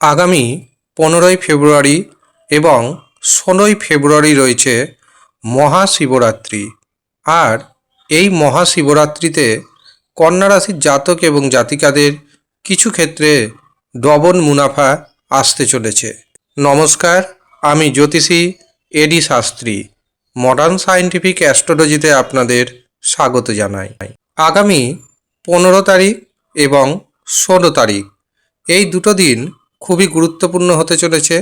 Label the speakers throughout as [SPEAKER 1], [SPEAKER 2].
[SPEAKER 1] আগামী পনেরোই ফেব্রুয়ারি এবং ষোলোই ফেব্রুয়ারি রয়েছে মহাশিবরাত্রি। আর এই মহাশিবরাত্রিতে কন্যা রাশির জাতক এবং জাতিকাদের কিছু ক্ষেত্রে ডবল মুনাফা আসতে চলেছে। নমস্কার, আমি জ্যোতিষী এডি শাস্ত্রী, মডার্ন সায়েন্টিফিক অ্যাস্ট্রোলজিতে আপনাদের স্বাগত জানাই। আগামী পনেরো তারিখ এবং ষোলো তারিখ, এই দুটো দিন খুবই গুরুত্বপূর্ণ হতে চলেছে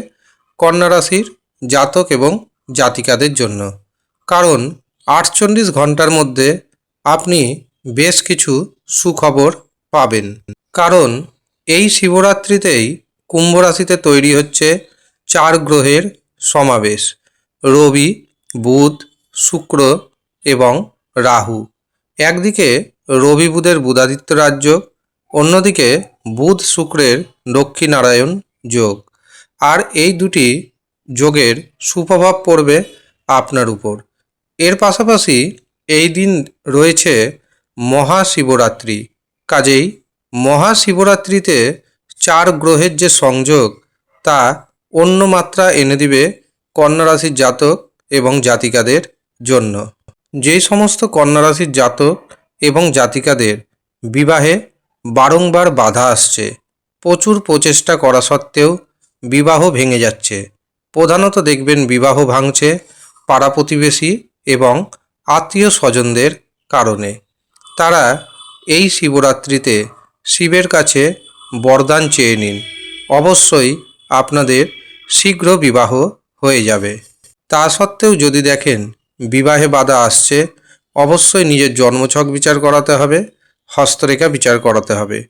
[SPEAKER 1] কন্যা রাশির জাতক এবং জাতিকাদের জন্য। কারণ আটচল্লিশ ঘণ্টার মধ্যে আপনি বেশ কিছু সুখবর পাবেন। কারণ এই শিবরাত্রিতেই কুম্ভ রাশিতে তৈরি হচ্ছে চার গ্রহের সমাবেশ। রবি, বুধ, শুক্র এবং রাহু। একদিকে রবি বুধের বুধাদিত্য রাজ্য, অন্যদিকে বুধ শুক্রের লক্ষ্মীনারায়ণ যোগ। আর এই দুটি যোগের সুপ্রভাব পড়বে আপনার উপর। এর পাশাপাশি এই দিন রয়েছে মহাশিবরাত্রি। কাজেই মহাশিবরাত্রিতে চার গ্রহের যে সংযোগ, তা অন্য মাত্রা এনে দিবে কন্যা রাশির জাতক এবং জাতিকাদের জন্য। যে সমস্ত কন্যা রাশির জাতক এবং জাতিকাদের বিবাহে বারংবার বাধা আসছে। প্রচুর প্রচেষ্টা করা সত্ত্বেও বিবাহ ভেঙে যাচ্ছে। প্রধানত দেখবেন বিবাহ ভাঙছে পাড়া প্রতিবেশী এবং আত্মীয় স্বজনদের কারণে। তারা এই শিবরাত্রিতে শিবের কাছে বরদান চেয়ে নিন। অবশ্যই আপনাদের শীঘ্র বিবাহ হয়ে যাবে। তা সত্ত্বেও যদি দেখেন বিবাহে বাধা আসছে, অবশ্যই নিজের জন্মছক বিচার করাতে হবে। হস্তরেখা বিচার করাতে হবে।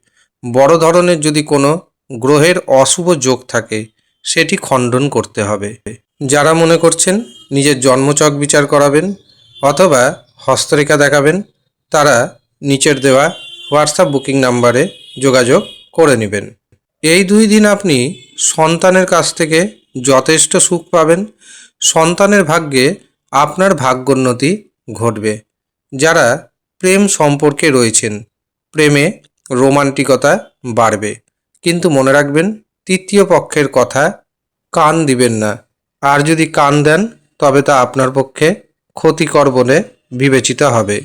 [SPEAKER 1] বড় ধরনের যদি কোনো গ্রহের অশুভ যোগ থাকে, সেটি খণ্ডন করতে হবে। যারা মনে করছেন নিজের জন্মছক বিচার করাবেন অথবা হস্তরেখা দেখাবেন, তারা নিচের দেওয়া হোয়াটসঅ্যাপ বুকিং নাম্বারে যোগাযোগ করে নেবেন। এই দুই দিন আপনি সন্তানের কাছ থেকে যথেষ্ট সুখ পাবেন। সন্তানের ভাগ্যে আপনার ভাগ্যোন্নতি ঘটবে। যারা প্রেম সম্পর্কে রয়েছেন প্রেমে রোমান্টিকতা বাড়বে। কিন্তু মনে রাখবেন, তৃতীয় পক্ষের কথা কান দিবেন না। আর যদি কান দেন, তবে তা আপনার পক্ষে ক্ষতিকর বলে বিবেচিত হবে।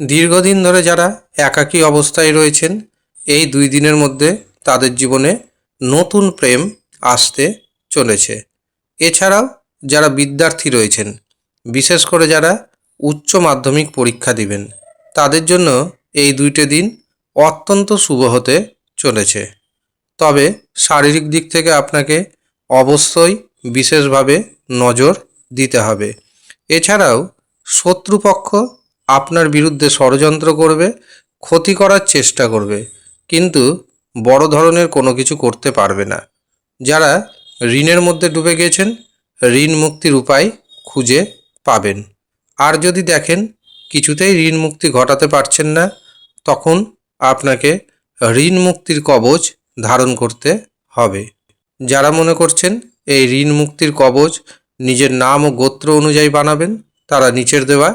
[SPEAKER 1] দীর্ঘদিন ধরে যারা একাকী অবস্থায় রয়েছেন, এই দুই দিনের মধ্যে তাদের জীবনে নতুন প্রেম আসতে চলেছে। এছাড়াও যারা বিদ্যার্থী রয়েছেন, বিশেষ করে যারা উচ্চ মাধ্যমিক পরীক্ষা দিবেন, তাদের জন্য এই দুইটি দিন অত্যন্ত শুভ হতে চলেছে। তবে শারীরিক দিক থেকে আপনাকে অবশ্যই বিশেষভাবে নজর দিতে হবে। এছাড়াও শত্রুপক্ষ আপনার বিরুদ্ধে ষড়যন্ত্র করবে, ক্ষতি করার চেষ্টা করবে, কিন্তু বড় ধরনের কোনো কিছু করতে পারবে না। যারা ঋণের মধ্যে ডুবে গেছেন, ঋণ মুক্তির উপায় খুঁজে পাবেন। আর যদি দেখেন কিছুতেই ঋণ মুক্তি ঘটাতে পারছেন না তখন আপনাকে ঋণ মুক্তির কবচ ধারণ করতে হবে। যারা মনে করছেন এই ঋণ মুক্তির কবচ নিজের নাম ও গোত্র অনুযায়ী বানাবেন, তারা নিচের দেওয়া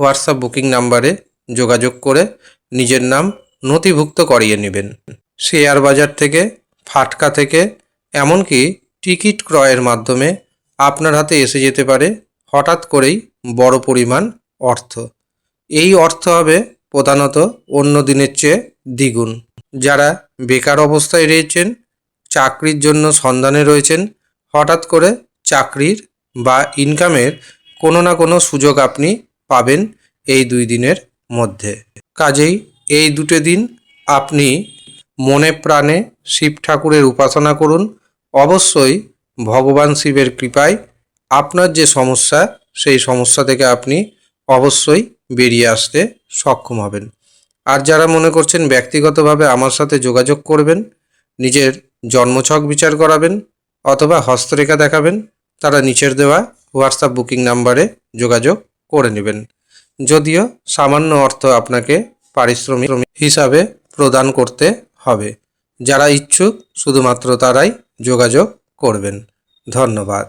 [SPEAKER 1] হোয়াটসঅ্যাপ বুকিং নাম্বারে যোগাযোগ করে নিজের নাম নথিভুক্ত করিয়ে নেবেন। শেয়ার বাজার থেকে, ফাটকা থেকে, এমনকি টিকিট ক্রয়ের মাধ্যমে আপনার হাতে এসে যেতে পারে হঠাৎ করেই বড় পরিমাণ অর্থ। এই অর্থ হবে প্রধানত অন্য দিনের চেয়ে দ্বিগুণ। যারা বেকার অবস্থায় রয়েছেন, চাকরির জন্য সন্ধানে রয়েছেন, হঠাৎ করে চাকরির বা ইনকামের কোনো না কোনো সুযোগ আপনি পাবেন এই দুই দিনের মধ্যে। কাজেই এই দুটো দিন আপনি মনে প্রাণে শিব ঠাকুরের উপাসনা করুন। অবশ্যই ভগবান শিবের কৃপায় আপনার যে সমস্যা, সেই সমস্যা থেকে আপনি অবশ্যই বেরিয়ে আসতে সক্ষম হবেন। আর যারা মনে করছেন ব্যক্তিগতভাবে আমার সাথে যোগাযোগ করবেন, নিজের জন্মছক বিচার করাবেন অথবা হস্তরেখা দেখাবেন, তারা নিচের দেওয়া হোয়াটসঅ্যাপ বুকিং নাম্বারে যোগাযোগ করে নেবেন। যদিও সামান্য অর্থ আপনাকে পারিশ্রমিক হিসাবে প্রদান করতে হবে। যারা ইচ্ছুক, শুধুমাত্র তারাই যোগাযোগ করবেন। ধন্যবাদ।